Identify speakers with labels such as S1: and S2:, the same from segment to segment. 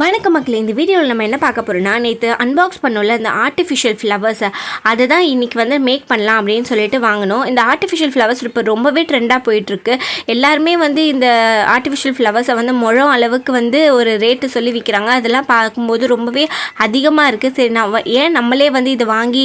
S1: வணக்கம் மக்களே இந்த வீடியோவில் நம்ம என்ன பார்க்க போகிறோம்னா நேற்று அன்பாக்ஸ் பண்ணோம்ல இந்த ஆர்டிஃபிஷியல் ஃப்ளவர்ஸை அதை தான் இன்றைக்கி வந்து மேக் பண்ணலாம் அப்படின்னு சொல்லிட்டு வாங்கினோம். இந்த ஆர்டிஃபிஷியல் ஃப்ளவர்ஸ் இப்போ ரொம்பவே ட்ரெண்டாக போயிட்டுருக்கு. எல்லாருமே வந்து இந்த ஆர்டிஃபிஷியல் ஃப்ளவர்ஸை வந்து முழம் அளவுக்கு வந்து ஒரு ரேட்டு சொல்லி விற்கிறாங்க அதெல்லாம் பார்க்கும்போது ரொம்பவே அதிகமாக இருக்குது சரி நான் வ- ஏன் நம்மளே வந்து இது வாங்கி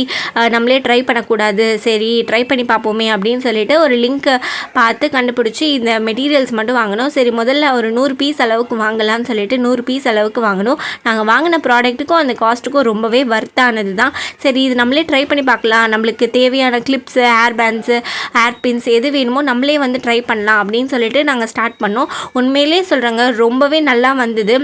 S1: நம்மளே ட்ரை பண்ணக்கூடாது? சரி ட்ரை பண்ணி பார்ப்போமே அப்படின்னு சொல்லிட்டு ஒரு லிங்க்கை பார்த்து கண்டுபிடிச்சி இந்த மெட்டீரியல்ஸ் மட்டும் வாங்கினோம். சரி முதல்ல ஒரு நூறு பீஸ் அளவுக்கு வாங்கலாம்னு சொல்லிட்டு நூறு பீஸ் அளவுக்கு வாங்கினோம் நாங்கள் வாங்கின ப்ராடக்ட்டுக்கும் அந்த காஸ்ட்டுக்கும் ரொம்பவே வர்த்தானது தான் சரி இது நம்மளே ட்ரை பண்ணி பார்க்கலாம். நம்மளுக்கு தேவையான clips hair bands hair pins எது வேணுமோ நம்மளே வந்து ட்ரை பண்ணலாம் அப்படின்னு சொல்லிட்டு நாங்கள் ஸ்டார்ட் பண்ணோம். உண்மையிலே சொல்கிறாங்க ரொம்பவே நல்லா வந்தது.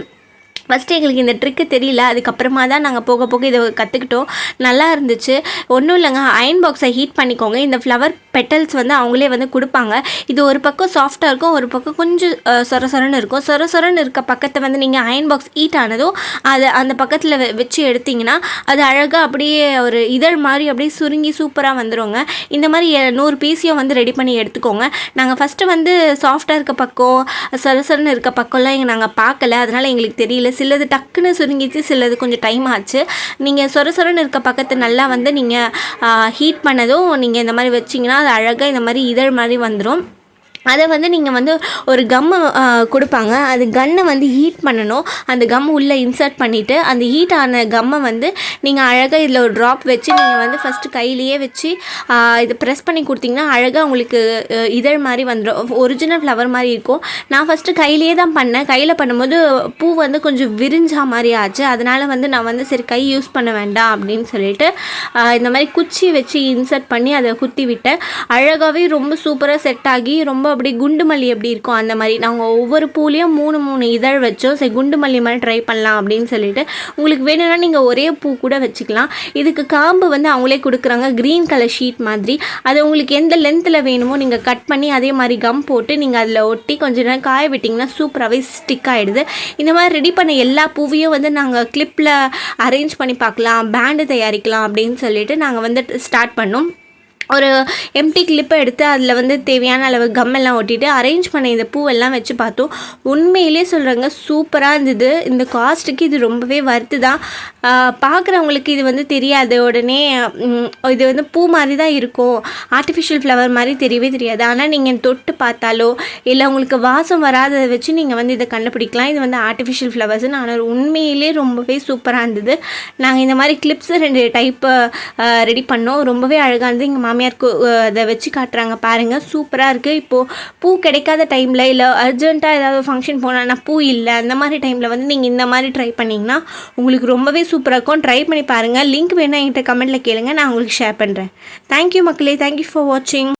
S1: ஃபஸ்ட்டு எங்களுக்கு இந்த ட்ரிக்கு தெரியல. அதுக்கப்புறமா தான் நாங்கள் போக போக இதை கற்றுக்கிட்டோம் நல்லா இருந்துச்சு. ஒன்றும் இல்லைங்க அயன் பாக்ஸை ஹீட் பண்ணிக்கோங்க. இந்த ஃப்ளவர் பெட்டல்ஸ் வந்து அவங்களே வந்து கொடுப்பாங்க. இது ஒரு பக்கம் சாஃப்டாக இருக்கும் ஒரு பக்கம் கொஞ்சம் சொர சொரன்னு இருக்கும். சொர சொரன்னு இருக்க பக்கத்தை வந்து நீங்கள் அயன் பாக்ஸ் ஹீட் ஆனதும் அதை அந்த பக்கத்தில் வச்சு எடுத்தீங்கன்னா அது அழகாக அப்படியே ஒரு இதழ் மாதிரி அப்படியே சுருங்கி சூப்பராக வந்துருங்க. இந்த மாதிரி நூறு பீஸையும் வந்து ரெடி பண்ணி எடுத்துக்கோங்க. நாங்கள் ஃபஸ்ட்டு வந்து சாஃப்டாக இருக்க பக்கம் சரசரன்னு இருக்க பக்கம்லாம் எங்கள் நாங்கள் பார்க்கல. அதனால் எங்களுக்கு தெரியல. சிலது டக்குன்னு சுருங்கிச்சு சிலது கொஞ்சம் டைம் ஆச்சு. நீங்கள் சொர சொரன்னு இருக்க பக்கத்தை நல்லா வந்து நீங்கள் ஹீட் பண்ணதும் நீங்கள் இந்த மாதிரி வச்சிங்கன்னா அது அழகாக இந்த மாதிரி இதழ் மாதிரி வந்துடும் அதை வந்து நீங்கள் வந்து ஒரு கம்மு கொடுப்பாங்க. அது கன்னை வந்து ஹீட் பண்ணணும். அந்த கம் உள்ளே இன்சர்ட் பண்ணிவிட்டு அந்த ஹீட் ஆன கம்மை வந்து நீங்கள் அழகாக இதில் ஒரு ட்ராப் வச்சு நீங்கள் வந்து ஃபஸ்ட்டு கையிலேயே வச்சு இது ப்ரெஸ் பண்ணி கொடுத்தீங்கன்னா அழகாக உங்களுக்கு இதழ் மாதிரி வந்துடும் ஒரிஜினல் ஃப்ளவர் மாதிரி இருக்கும். நான் ஃபஸ்ட்டு கையிலேயே தான் பண்ணேன். கையில் பண்ணும்போது பூ வந்து கொஞ்சம் விரிஞ்சா மாதிரி ஆச்சு. அதனால் வந்து நான் வந்து சரி கை யூஸ் பண்ண வேண்டாம் அப்படின்னு சொல்லிட்டு இந்த மாதிரி குச்சி வச்சு இன்சர்ட் பண்ணி அதை குத்தி விட்டேன். அழகாகவே ரொம்ப சூப்பராக செட் ஆகி ரொம்ப அப்படி குண்டு மல்லி எப்படி இருக்கும் அந்த மாதிரி நாங்கள் ஒவ்வொரு பூலேயும் மூணு மூணு இதழ் வச்சோம். சரி குண்டு மல்லி மாதிரி ட்ரை பண்ணலாம் அப்படின்னு சொல்லிட்டு உங்களுக்கு வேணும்னா நீங்கள் ஒரே பூ கூட வச்சுக்கலாம். இதுக்கு காம்பு வந்து அவங்களே கொடுக்குறாங்க க்ரீன் கலர் ஷீட் மாதிரி. அது உங்களுக்கு எந்த லென்த்தில் வேணுமோ நீங்கள் கட் பண்ணி அதே மாதிரி கம் போட்டு நீங்கள் அதில் ஒட்டி கொஞ்ச நேரம் காய விட்டிங்கன்னா சூப்பராகவே ஸ்டிக் ஆகிடுது இந்த மாதிரி ரெடி பண்ண எல்லா பூவையும் வந்து நாங்கள் கிளிப்பில் அரேஞ்ச் பண்ணி பார்க்கலாம் பேண்டு தயாரிக்கலாம் அப்படின்னு சொல்லிட்டு நாங்கள் வந்து ஸ்டார்ட் பண்ணோம். ஒரு எம்டி கிளிப்பை எடுத்து அதில் வந்து தேவையான அளவு கம் எல்லாம் ஒட்டிட்டு அரேஞ்ச் பண்ண இந்த பூவெல்லாம் வச்சு பார்த்தோம். உண்மையிலே சொல்கிறாங்க சூப்பராக இருந்தது. இந்த காஸ்ட்டுக்கு இது ரொம்பவே வருத்து தான். பார்க்குறவங்களுக்கு இது வந்து தெரியாது. உடனே இது வந்து பூ மாதிரி தான் இருக்கும். ஆர்டிஃபிஷியல் ஃப்ளவர் மாதிரி தெரியவே தெரியாது. ஆனால் நீங்கள் தொட்டு பார்த்தாலோ இல்லை உங்களுக்கு வாசம் வராததை வச்சு நீங்கள் வந்து இதை கண்டுபிடிக்கலாம். இது வந்து ஆர்டிஃபிஷியல் ஃப்ளவர்ஸ்னு ஆனால் உண்மையிலே ரொம்பவே சூப்பராக இருந்தது. நாங்கள் இந்த மாதிரி கிளிப்ஸ் ரெண்டு டைப்பு ரெடி பண்ணோம். ரொம்பவே அழகாக இருந்தது. எங்கள் மாமியார் அதை வச்சு காட்டுறாங்க. பாருங்கள் சூப்பராக இருக்குது இப்போது பூ கிடைக்காத டைமில் இல்லை அர்ஜென்ட்டாக ஏதாவது ஃபங்க்ஷன் போனால் பூ இல்லை அந்த மாதிரி டைமில் வந்து நீங்கள் இந்த மாதிரி ட்ரை பண்ணிங்கன்னா உங்களுக்கு ரொம்பவே சூப்பராக இருக்கும். ட்ரை பண்ணி பாருங்கள் லிங்க் வேணால் என்கிட்ட கமெண்ட்டில் கேளுங்க. நான் உங்களுக்கு ஷேர் பண்ணுறேன் தேங்க்யூ மக்களே. தேங்க்யூ ஃபார் வாட்சிங்